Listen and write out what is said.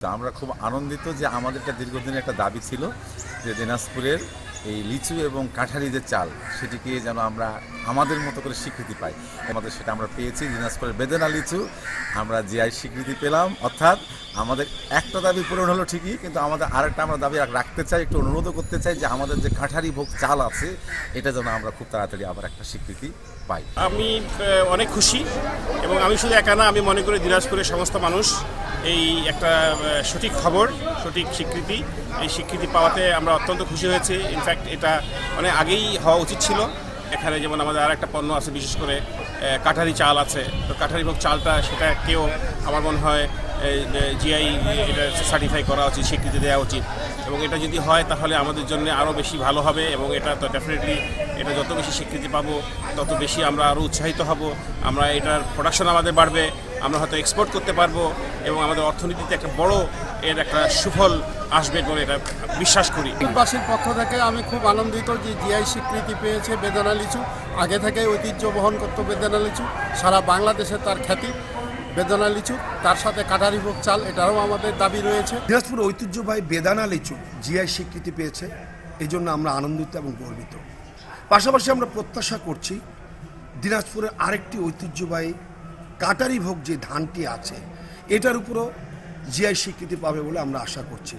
আমরা খুব আনন্দিত যে আমাদের একটা দীর্ঘদিনের একটা দাবি ছিল যে দিনাজপুরের এই লিচু এবং কাঠারি যে চাল, সেটিকে যেন আমরা আমাদের মতো করে স্বীকৃতি পাই। আমাদের সেটা আমরা পেয়েছি দিনাজপুরের বেদেনা লিচু। আমরা জিআই স্বীকৃতি পেলাম, অর্থাৎ আমাদের একটা দাবি পূরণ হলো ঠিকই, কিন্তু আমাদের আরেকটা আমরা দাবি রাখতে চাই, একটু অনুরোধও করতে চাই যে আমাদের যে কাঠারি ভোগ চাল আছে, এটা যেন আমরা খুব তাড়াতাড়ি আবার একটা স্বীকৃতি পাই। আমি অনেক খুশি এবং আমি শুধু একা না, আমি মনে করি দিনাজপুরের সমস্ত মানুষ এই একটা সঠিক খবর, সঠিক স্বীকৃতি, এই স্বীকৃতি পাওয়াতে আমরা অত্যন্ত খুশি হয়েছি। ইনফ্যাক্ট এটা অনেক আগেই হওয়া উচিত ছিল। এখানে যেমন আমাদের আর একটা পণ্য আছে, বিশেষ করে কাঠারি চাল আছে। তো কাঠারি ভোগ চালটা সেটা কেউ, আমার মনে হয় জিআই, এটা সার্টিফাই করা উচিত, স্বীকৃতি দেওয়া উচিত। এবং এটা যদি হয়, তাহলে আমাদের জন্য আরও বেশি ভালো হবে এবং এটা তো ডেফিনেটলি এটা যত বেশি স্বীকৃতি পাবো, তত বেশি আমরা আরও উৎসাহিত হব। আমরা এটার প্রোডাকশন আমাদের বাড়বে, আমরা হয়তো এক্সপোর্ট করতে পারব এবং আমাদের অর্থনীতিতে একটা বড়, এর একটা সুফল আসবে বলে এটা বিশ্বাস করি। বাসীর পক্ষ থেকে আমি খুব আনন্দিত যে জিআই স্বীকৃতি পেয়েছে বেদানা লিচু। আগে থেকে ঐতিহ্য বহন করতো বেদানা লিচু। সারা বাংলাদেশে তার খ্যাতি বেদানা লিচু। তার সাথে কাটারিভোগ চাল এটারও আমাদের দাবি রয়েছে। দিনাজপুর ঐতিহ্যবাহী বেদানা লিচু জিআই স্বীকৃতি পেয়েছে। এই জন্য আমরা আনন্দিত এবং গর্বিত। পাশাপাশি আমরা প্রত্যাশা করছি দিনাজপুরের আরেকটি ঐতিহ্যবাহী কাটারি ভোগ যে ধানটি আছে এটার উপরও জিআই স্বীকৃতি পাবে বলে আমরা আশা করছি।